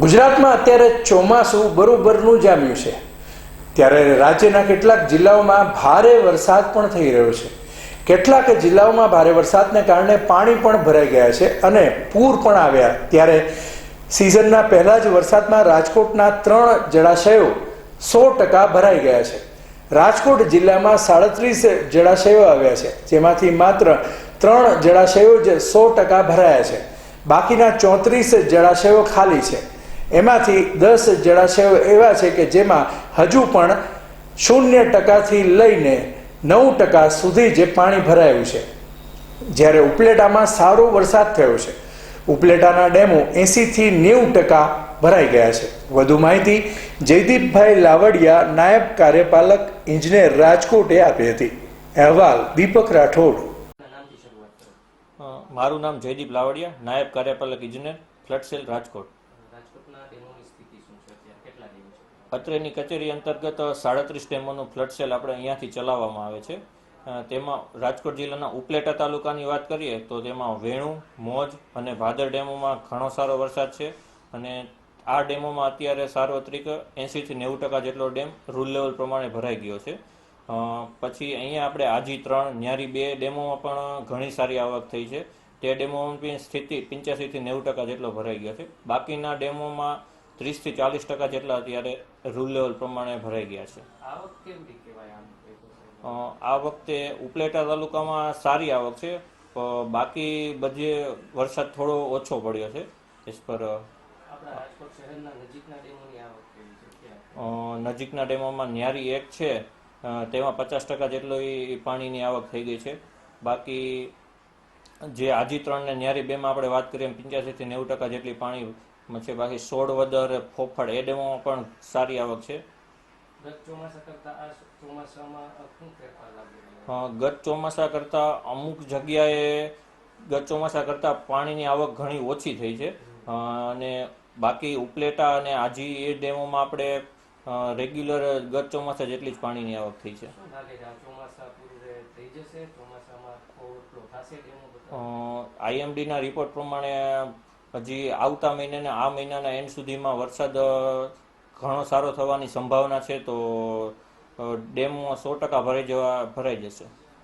ગુજરાતમાં અત્યારે ચોમાસું બરોબરનું જામ્યું છે. ત્યારે રાજ્યના કેટલાક જિલ્લાઓમાં ભારે વરસાદ પણ થઈ રહ્યો છે. કેટલાક જિલ્લાઓમાં ભારે વરસાદને કારણે પાણી પણ ભરાઈ ગયા છે અને પૂર પણ આવ્યા. ત્યારે સિઝનના પહેલા જ વરસાદમાં રાજકોટના ત્રણ જળાશયો સો ટકા ભરાઈ ગયા છે. રાજકોટ જિલ્લામાં સાડત્રીસ જળાશયો આવ્યા છે, જેમાંથી માત્ર ત્રણ જળાશયો જ સો ટકા ભરાયા છે. બાકીના ચોત્રીસ જળાશયો ખાલી છે. એમાંથી દસ જળાશયો એવા છે કે જેમાં હજુ પણ શૂન્ય ટકાથી લઈને નવ ટકા સુધી જે પાણી ભરાયું છે. જ્યારે ઉપલેટામાં સારો વરસાદ થયો છે. ઉપલેટાના ડેમો એંસીથી નેવું ટકા ભરાઈ ગયા છે. વધુ માહિતી જયદીપભાઈ લાવડિયા નાયબ કાર્યપાલક ઇજનેર રાજકોટે આપી હતી. અહેવાલ દીપક રાઠોડ. મારું નામ જયદીપ લાવડિયા, નાયબ કાર્યપાલક ઇજનેર ફ્લડસેલ રાજકોટ. અત્રેની કચેરી અંતર્ગત સાડત્રીસ ડેમોનું ફ્લડસેલ આપણે અહીંયાથી ચલાવવામાં આવે છે. તેમાં રાજકોટ જિલ્લાના ઉપલેટા તાલુકાની વાત કરીએ તો તેમાં વેણુ, મોજ અને ભાદર ડેમોમાં ઘણો સારો વરસાદ છે અને આ ડેમોમાં અત્યારે સાર્વત્રિક એંશીથી નેવું ટકા જેટલો ડેમ રૂલ લેવલ પ્રમાણે ભરાઈ ગયો છે. પછી અહીંયા આપણે આજી ત્રણ, ન્યારી બે ડેમોમાં પણ ઘણી સારી આવક થઈ છે. તે પણ સ્થિતિ પંચ્યાસીથી નેવું ટકા જેટલો ભરાઈ ગયો છે. બાકીના ડેમોમાં ત્રીસથી ચાલીસ ટકા જેટલા અત્યારે રૂલ લેવલ પ્રમાણે ભરાઈ ગયા છે. આ વખતે ઉપલેટા તાલુકામાં સારી આવક છે. બાકી બધે વરસાદ થોડો ઓછો પડ્યો છે. એસ પર નજીકના ડેમોની ડેમોમાં ન્યારી એક છે. તેમાં પચાસ ટકા જેટલો પાણીની આવક થઈ ગઈ છે. બાકી જે આજી ત્રણ ને ન્યારી બેમાં આપણે વાત કરીએ પંચ્યાસીથી નેવું ટકા જેટલી પાણી છે બાકી સોળ વદર ફોફળ એ ડેમોમાં પણ સારી આવક છે. ગત ચોમાસા કરતાં અમુક જગ્યાએ ગત ચોમાસા કરતાં પાણીની આવક ઘણી ઓછી થઈ છે. અને બાકી ઉપલેટા અને આજી એ ડેમોમાં આપણે રેગ્યુલર ગત ચોમાસા જેટલી જ પાણીની આવક થઈ છે. આઈએમડીના રિપોર્ટ પ્રમાણે હજી આવતા મહિને ને આ મહિનાના એન્ડ સુધીમાં વરસાદ ઘણો સારો થવાની સંભાવના છે તો ડેમ સો ટકા ભરાઈ જવા ભરાઈ જશે.